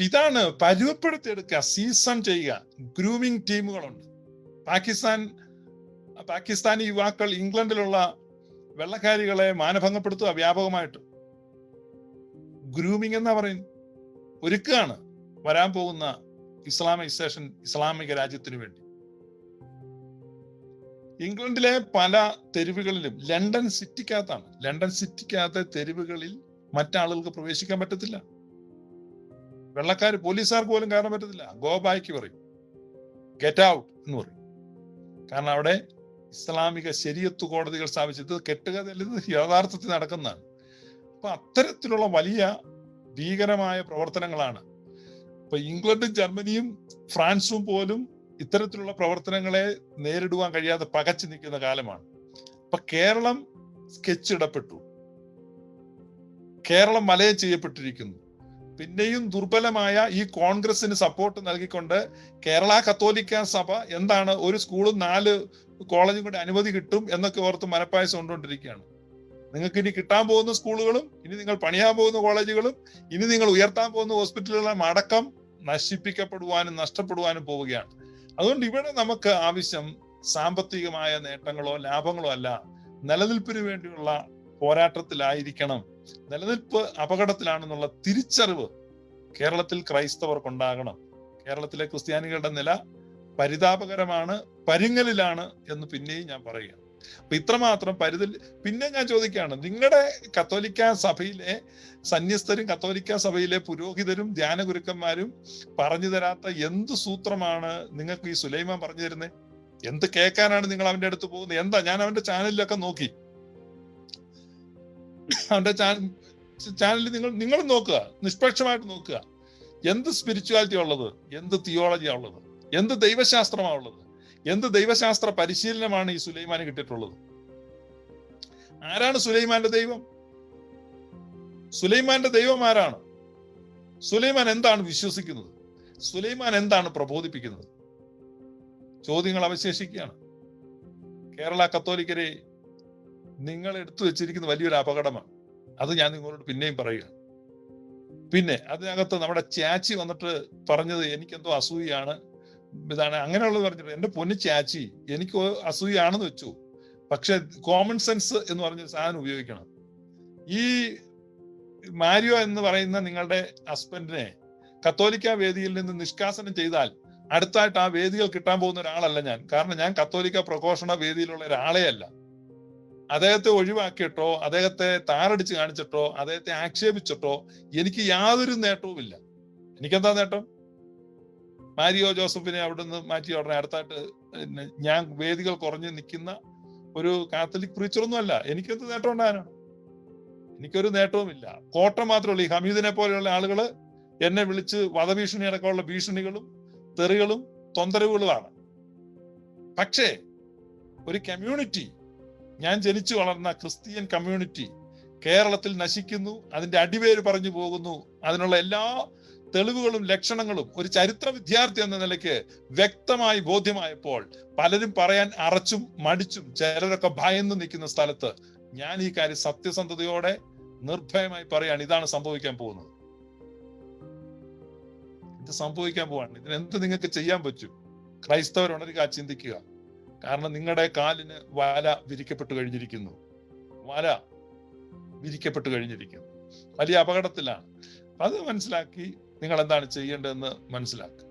ഇതാണ് പരുവപ്പെടുത്തിയെടുക്കുക സീസൺ ചെയ്യുക. ഗ്രൂമിംഗ് ടീമുകളുണ്ട് പാകിസ്ഥാൻ പാകിസ്ഥാനി യുവാക്കൾ ഇംഗ്ലണ്ടിലുള്ള വെള്ളക്കാരികളെ മാനഭംഗപ്പെടുത്തുക വ്യാപകമായിട്ട്. ഗ്രൂമിംഗ് എന്നാ പറയും ഒരുക്കുകയാണ് വരാൻ പോകുന്ന ഇസ്ലാമൈസേഷൻ ഇസ്ലാമിക രാജ്യത്തിനു വേണ്ടി. ഇംഗ്ലണ്ടിലെ പല തെരുവുകളിലും ലണ്ടൻ സിറ്റിക്കകത്താണ്. ലണ്ടൻ സിറ്റിക്കകത്തെ തെരുവുകളിൽ മറ്റാളുകൾക്ക് പ്രവേശിക്കാൻ പറ്റത്തില്ല. വെള്ളക്കാർ പോലീസുകാർക്ക് പോലും കയറാൻ പറ്റത്തില്ല. ഗോ ബാക്ക് പറയും. ഗെറ്റ് ഔട്ട് എന്ന് പറയും. കാരണം അവിടെ ഇസ്ലാമിക ശരിയത്ത് കോടതികൾ സ്ഥാപിച്ചത് കെട്ടുകഥയിൽ യഥാർത്ഥത്തിൽ നടക്കുന്നതാണ്. അപ്പൊ അത്തരത്തിലുള്ള വലിയ ഭീകരമായ പ്രവർത്തനങ്ങളാണ്. ഇപ്പൊ ഇംഗ്ലണ്ടും ജർമ്മനിയും ഫ്രാൻസും പോലും ഇത്തരത്തിലുള്ള പ്രവർത്തനങ്ങളെ നേരിടുവാൻ കഴിയാതെ പകച്ചു നിൽക്കുന്ന കാലമാണ്. അപ്പൊ കേരളം സ്കെച്ച് ഇടപെട്ടു കേരളം വലയം ചെയ്യപ്പെട്ടിരിക്കുന്നു. പിന്നെയും ദുർബലമായ ഈ കോൺഗ്രസിന് സപ്പോർട്ട് നൽകിക്കൊണ്ട് കേരള കത്തോലിക്ക സഭ എന്താണ് ഒരു സ്കൂളും നാല് കോളേജും കൂടി അനുമതി കിട്ടും എന്നൊക്കെ ഓർത്ത് മനപ്പായസം കൊണ്ടുകൊണ്ടിരിക്കുകയാണ്. നിങ്ങൾക്ക് ഇനി കിട്ടാൻ പോകുന്ന സ്കൂളുകളും ഇനി നിങ്ങൾ പണിയാൻ പോകുന്ന കോളേജുകളും ഇനി നിങ്ങൾ ഉയർത്താൻ പോകുന്ന ഹോസ്പിറ്റലുകളും അടക്കം നശിപ്പിക്കപ്പെടുവാനും നഷ്ടപ്പെടുവാനും പോവുകയാണ്. അതുകൊണ്ട് ഇവിടെ നമുക്ക് ആവശ്യം സാമ്പത്തികമായ നേട്ടങ്ങളോ ലാഭങ്ങളോ അല്ല. നിലനിൽപ്പിന് വേണ്ടിയുള്ള പോരാട്ടത്തിലായിരിക്കണം നിലനിൽപ്പ് അപകടത്തിലാണെന്നുള്ള തിരിച്ചറിവ് കേരളത്തിൽ ക്രൈസ്തവർക്കുണ്ടാകണം കേരളത്തിലെ ക്രിസ്ത്യാനികളുടെ നില പരിതാപകരമാണ് പരുങ്ങലിലാണ് എന്ന് പിന്നെയും ഞാൻ പറയുക അപ്പൊ ഇത്രമാത്രം പരിതൽ പിന്നെ ഞാൻ ചോദിക്കുകയാണ് നിങ്ങളുടെ കത്തോലിക്ക സഭയിലെ സന്യസ്തരും കത്തോലിക്ക സഭയിലെ പുരോഹിതരും ധ്യാന ഗുരുക്കന്മാരും പറഞ്ഞു തരാത്ത എന്ത് സൂത്രമാണ് നിങ്ങൾക്ക് ഈ സുലൈമാൻ പറഞ്ഞു തരുന്നത് എന്ത് കേൾക്കാനാണ് നിങ്ങൾ അവന്റെ അടുത്ത് പോകുന്നത്? എന്താ? ഞാൻ അവന്റെ ചാനലിലൊക്കെ നോക്കി. അവന്റെ ചാനലിൽ നിങ്ങൾ നിങ്ങൾ നോക്കുക. നിഷ്പക്ഷമായിട്ട് നോക്കുക. എന്ത് സ്പിരിച്വാലിറ്റി ഉള്ളത്? എന്ത് തിയോളജി ഉള്ളത്? എന്ത് ദൈവശാസ്ത്രമാണ് ഉള്ളത്? എന്ത് ദൈവശാസ്ത്ര പരിശീലനമാണ് ഈ സുലൈമാന് കിട്ടിയിട്ടുള്ളത്? ആരാണ് സുലൈമാന്റെ ദൈവം? സുലൈമാന്റെ ദൈവം ആരാണ്? സുലൈമാൻ എന്താണ് വിശ്വസിക്കുന്നത്? സുലൈമാൻ എന്താണ് പ്രബോധിപ്പിക്കുന്നത്? ചോദ്യങ്ങൾ അവശേഷിക്കുകയാണ്. കേരള കത്തോലിക്കരെ നിങ്ങൾ എടുത്തു വെച്ചിരിക്കുന്ന വലിയൊരു അപകടമാണ്. അത് ഞാൻ നിങ്ങളോട് പിന്നെയും പറയുക പിന്നെ അതിനകത്ത് നമ്മുടെ ചാച്ചി വന്നിട്ട് പറഞ്ഞത് എനിക്കെന്തോ അസൂയാണ് ഇതാണ് അങ്ങനെയുള്ളത് പറഞ്ഞിട്ട് എന്റെ പൊന്നു ചാച്ചി എനിക്ക് അസൂയാണെന്ന് വെച്ചു. പക്ഷെ കോമൺ സെൻസ് എന്ന് പറഞ്ഞ സാധനം ഉപയോഗിക്കണം. ഈ മാരിയോ എന്ന് പറയുന്ന നിങ്ങളുടെ ഹസ്ബൻഡിനെ കത്തോലിക്ക വേദിയിൽ നിന്ന് നിഷ്കാസനം ചെയ്താൽ അടുത്തായിട്ട് ആ വേദികൾ കിട്ടാൻ പോകുന്ന ഒരാളല്ല ഞാൻ. കാരണം ഞാൻ കത്തോലിക്ക പ്രഘോഷണ വേദിയിലുള്ള ഒരാളെ അല്ല അദ്ദേഹത്തെ ഒഴിവാക്കിയിട്ടോ അദ്ദേഹത്തെ താറടിച്ച് കാണിച്ചിട്ടോ അദ്ദേഹത്തെ ആക്ഷേപിച്ചിട്ടോ എനിക്ക് യാതൊരു നേട്ടവുമില്ല. എനിക്കെന്താ നേട്ടം? മാരിയോ ജോസഫിനെ അവിടെ നിന്ന് മാറ്റി ഉടനെ അടുത്തായിട്ട് ഞാൻ വേദികൾ കുറഞ്ഞ് നിൽക്കുന്ന ഒരു കാത്തലിക് പ്രീച്ചറൊന്നും അല്ല. എനിക്കെന്ത് നേട്ടം ഉണ്ടാകാനാണ്? എനിക്കൊരു നേട്ടവുമില്ല. കോട്ടം മാത്രമേ ഈ ഹമീദിനെ പോലെയുള്ള ആളുകൾ എന്നെ വിളിച്ച് വധഭീഷണി അടക്കമുള്ള ഭീഷണികളും തെറികളും തൊന്തരവുകളുമാണ്. പക്ഷേ ഒരു കമ്മ്യൂണിറ്റി ഞാൻ ജനിച്ചു വളർന്ന ക്രിസ്ത്യൻ കമ്മ്യൂണിറ്റി കേരളത്തിൽ നശിക്കുന്നു അതിന്റെ അടിവേര് പറഞ്ഞു പോകുന്നു അതിനുള്ള എല്ലാ തെളിവുകളും ലക്ഷണങ്ങളും ഒരു ചരിത്ര വിദ്യാർത്ഥി എന്ന നിലയ്ക്ക് വ്യക്തമായി ബോധ്യമായപ്പോൾ പലരും പറയാൻ അറച്ചും മടിച്ചും ചിലരൊക്കെ ഭയന്ന് നിൽക്കുന്ന സ്ഥലത്ത് ഞാൻ ഈ കാര്യം സത്യസന്ധതയോടെ നിർഭയമായി പറയാണ് ഇതാണ് സംഭവിക്കാൻ പോകുന്നത്. ഇത് സംഭവിക്കാൻ പോവാണ്. ഇതിനെന്ത് നിങ്ങൾക്ക് ചെയ്യാൻ പറ്റും? ക്രൈസ്തവർ ഉണരുക ചിന്തിക്കുക. കാരണം നിങ്ങളുടെ കാലിന് വാല വിരിക്കപ്പെട്ടു കഴിഞ്ഞിരിക്കുന്നു. വാല വിരിക്കപ്പെട്ടു കഴിഞ്ഞിരിക്കുന്നു. വലിയ അപകടത്തിലാണ്. അത് മനസ്സിലാക്കി നിങ്ങൾ എന്താണ് ചെയ്യേണ്ടതെന്ന് മനസ്സിലാക്കുക.